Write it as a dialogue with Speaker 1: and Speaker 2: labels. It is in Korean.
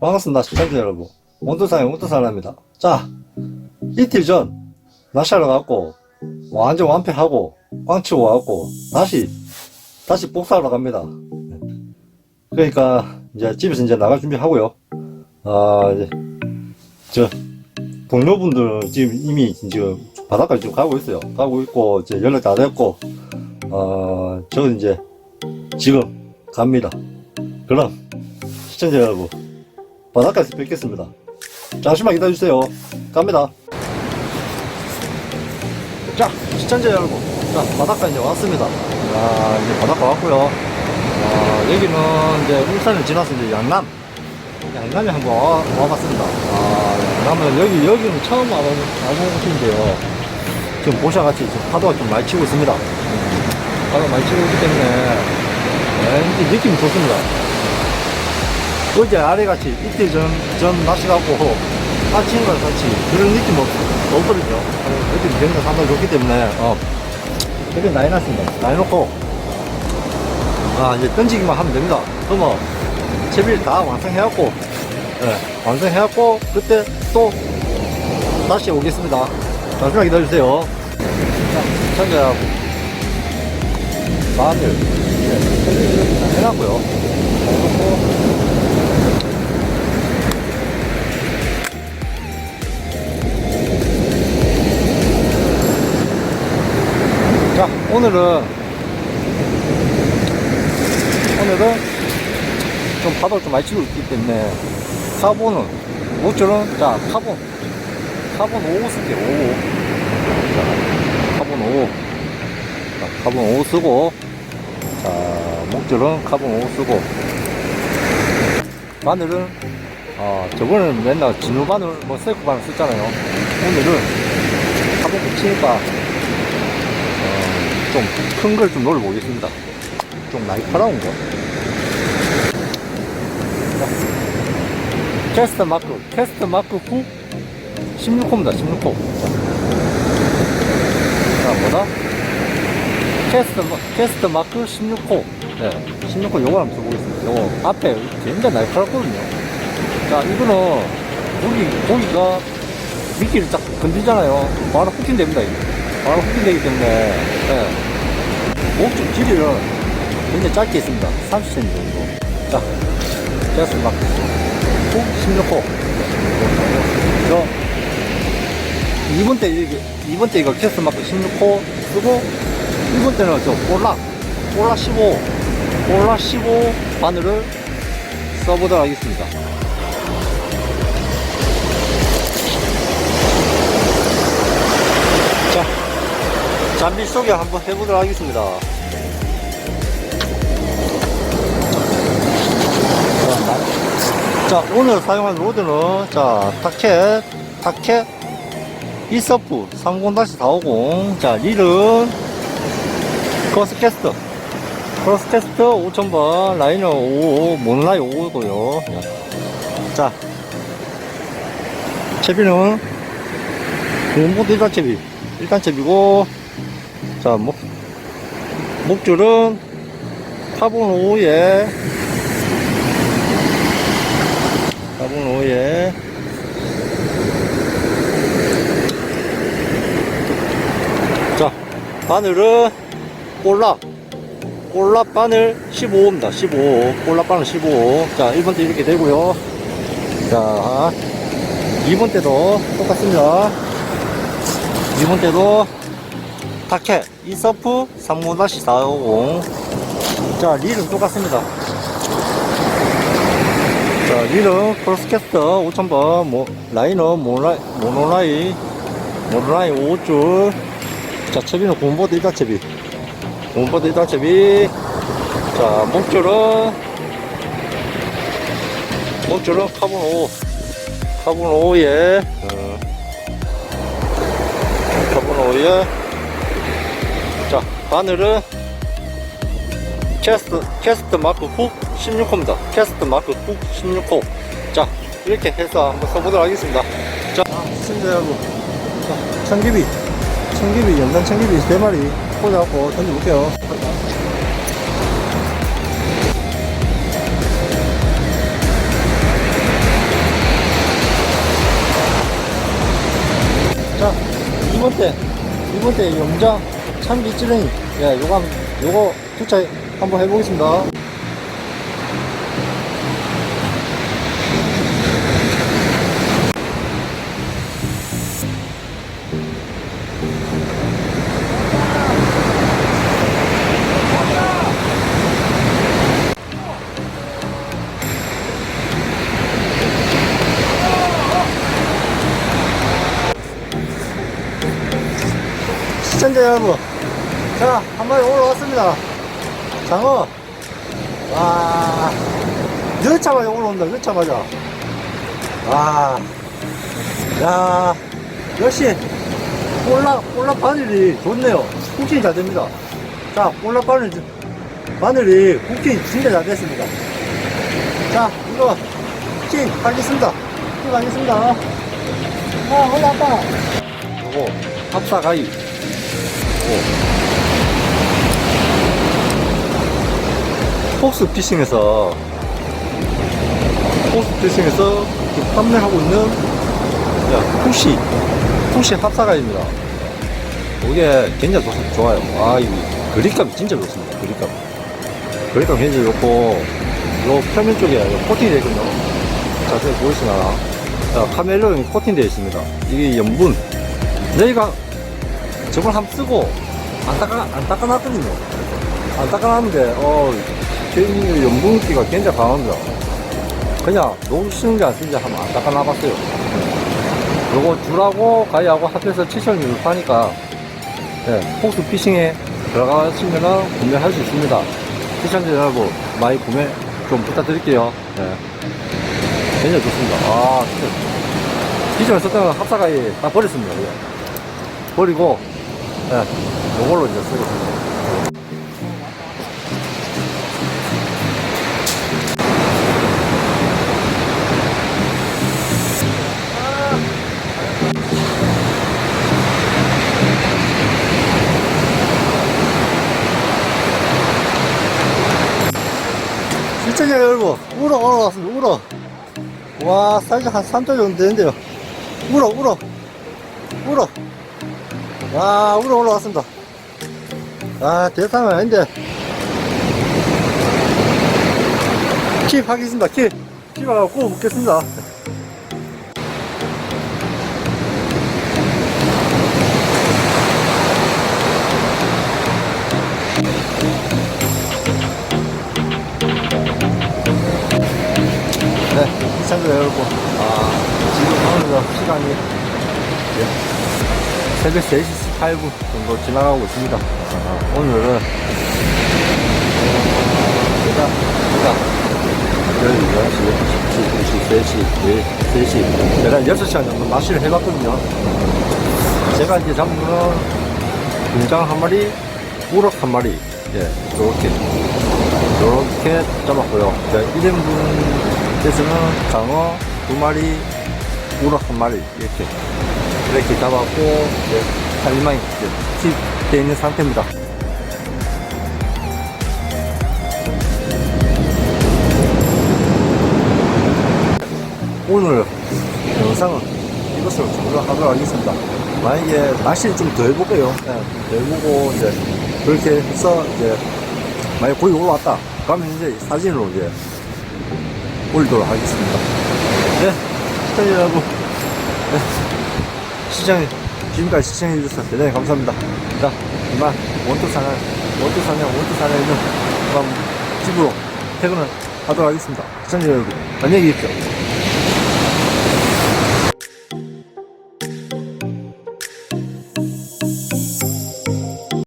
Speaker 1: 반갑습니다 시청자 여러분. 온도상의 온도사람입니다. 자 이틀 전 낚시하러 갔고 완전 완패하고 꽝 치고 와갖고 다시 다시 복사하러 갑니다. 그러니까 이제 집에서 이제 나갈 준비하고요. 아 이제 저 동료분들 지금 이미 지금 바닷가에 지금 가고 있어요. 가고 있고 이제 연락 다 됐고 어 저는 이제 지금 갑니다. 그럼 시청자 여러분 바닷가에서 뵙겠습니다. 잠시만 기다려주세요. 갑니다. 자, 시청자 여러분. 자, 바닷가 이제 왔습니다. 아, 이제 바닷가 왔고요. 아, 여기는 이제 울산을 지나서 이제 양남. 양남에 한번 와, 와봤습니다. 아, 양남은 여기, 여기는 처음 와보는, 와보는 곳인데요. 지금 보셔같이 지금 파도가 좀 많이 치고 있습니다. 파도가 많이 치고 있기 때문에, 왠지 느낌이 좋습니다. 어제 아래같이 이틀 전, 전 날씨 같고 아침 과 같이 그런 느낌 없, 없거든요. 어제 비행가 상당히 좋기 때문에, 어, 되게 나이 났습니다. 나이 놓고, 아, 이제 던지기만 하면 됩니다. 그러면, 채비를 다 완성해갖고, 예, 완성해갖고, 그때 또 다시 오겠습니다. 잠시만 기다려주세요. 자, 시청자, 마음을, 예, 해놨고요. 오늘은, 오늘은 좀 파도를 좀 많이 치고 있기 때문에, 카본은, 목줄은, 자, 카본, 카본 5 쓸게요, 5. 자, 카본 5. 자, 카본 5 쓰고, 자, 목줄은 카본 5 쓰고, 바늘은, 어, 저번에는 맨날 진우 바늘, 뭐, 세코 바늘 썼잖아요. 오늘은 카본 붙이니까, 좀 큰 걸좀 놀아보겠습니다. 좀 날카로운 거. 자, 캐스터 마크, 캐스터 마크 9, 16호입니다, 16호. 자, 뭐다? 캐스터, 마- 캐스터 마크 16호. 네, 16호 요거 한번 써보겠습니다. 요거 앞에 굉장히 날카롭거든요. 자, 이거는 고기, 고기가 미끼를 딱 건드리잖아요. 바로 후킹 됩니다, 이거. 바로 후킹 되기 때문에, 예. 목줄 길이는 굉장히 짧게 있습니다. 30cm 정도. 자, 제가 막, 훅 16호. 저, 2번 때, 이게, 2번 때 이거 캐스 마크 16호 쓰고, 1번 때는 저, 볼락, 볼락 15, 볼락 15 바늘을 써보도록 하겠습니다. 잠비 소개 한번 해보도록 하겠습니다. 자, 자, 오늘 사용한 로드는, 자, 타켓, 타켓, 이서프 30-450. 자, 릴은, 크로스캐스터. 크로스캐스터 5000번, 라이너 55, 모노라이 55고요. 자, 채비는, 공보드 일단 채비. 일단 채비고, 자, 목, 목줄은 카본 5에, 카본 5에, 자, 바늘은 볼락, 볼락 바늘 15입니다. 15. 볼락 바늘 15. 자, 1번 때 이렇게 되고요. 자, 2번 때도 똑같습니다. 2번 때도 타켓 이서프 3-450 자 릴은 똑같습니다. 자 릴은 크로스캐스터 5000번 모, 라이너 모노라이 모노라이 모노라이 5줄. 자 채비는 고무보드 1단 채비. 고무보드 1단 채비. 자 목줄은 목줄은 카본 5 카본 5에 어, 카본 5에 자, 바늘은 캐스트, 캐스트 마크 훅 16호입니다. 캐스트 마크 훅 16호. 자, 이렇게 해서 한번 써보도록 하겠습니다. 자, 침대하고, 자, 참기비. 참기비, 연단 참기비 3마리 꽂아갖고 던져볼게요. 자, 이번 때, 이번 때 영장 참기 찌렁이. 예, 요거, 한- 요거 투차 한번 해보겠습니다. 시청자 여러분, 자, 한 마리 올라왔습니다. 장어. 와, 넣자마자 올라온다, 넣자마자. 와, 야, 역시, 꼴라, 꼴라 바늘이 좋네요. 쿡킹이 잘 됩니다. 자, 꼴라 바늘, 바늘이 쿡킹이 진짜 잘 됐습니다. 자, 이거, 킹 하겠습니다. 킹 하겠습니다. 아, 올라왔다. 요거, 합사가이. 폭스 피싱에서 폭스 피싱에서 그 판매하고 있는 야, 푸시 푸시 합사가입니다. 이게 굉장히 좋, 좋아요. 아, 이 그립감이 진짜 좋습니다. 그립감. 그립감 굉장히 좋고 요 표면 쪽에 요 코팅이 되어 있거든요. 자세히 보이시나? 자, 카멜론이 코팅되어 있습니다. 이게 염분. 저희가 저걸 한번 쓰고 안 닦아 안 닦아놨거든요. 안 닦아놨는데 어 괜히 염분기가 굉장히 강합니다. 그냥 녹시는 게 안 쓰지 하면 안 닦아놔봤어요. 요거 줄하고 가위하고 합해서 7,600 파니까 네, 폭스 피싱에 들어가시면은 구매할 수 있습니다. 시청자 여러분 많이 구매 좀 부탁드릴게요. 네. 굉장히 좋습니다. 아 진짜 기존에 썼던 합사가위 다 버렸습니다. 버리고 네, 요걸로 이제 쓰겠습니다. 우럭 올라왔습니다, 우럭. 와, 사이즈 한 3조 정도 되는데요. 우럭, 우럭, 우럭. 와, 우럭 올라왔습니다. 아, 대상은 아닌데. 킵 하겠습니다, 킵. 킵하고 구워 먹겠습니다. 네, 시청자 여러분. 아, 지금 오늘 시간이 예, 새벽 3시 18분 정도 지나가고 있습니다. 아, 오늘은 어, 제가 제가 11시, 12시, 2시, 3시, 4시 제가 6시간 정도 낚시를 해봤거든요. 제가 이제 잡은 거는 공장 한 마리, 우럭 한 마리, 예, 이렇게 이렇게 잡았고요. 1인분 께서는 장어 두 마리, 우럭 한 마리 이렇게 이렇게 잡았고 이제 살림망이 팁되어 있는 상태입니다. 오늘 영상은 이것으로 종료하도록 하겠습니다. 만약에 날씨를 좀 더 해볼게요. 네, 더 해보고 이제 그렇게 해서 이제 만약 거기 올라왔다. 그러면 이제 사진으로 이제 올리도록 하겠습니다. 네, 시청자 여러분. 네, 시청, 지금까지 시청해주셔서 대단히 감사합니다. 자, 이만 원투사냥, 원투사냥, 원투사냥 있는 그럼 집으로 퇴근을 하도록 하겠습니다. 시청자 여러분, 안녕히 계십시오.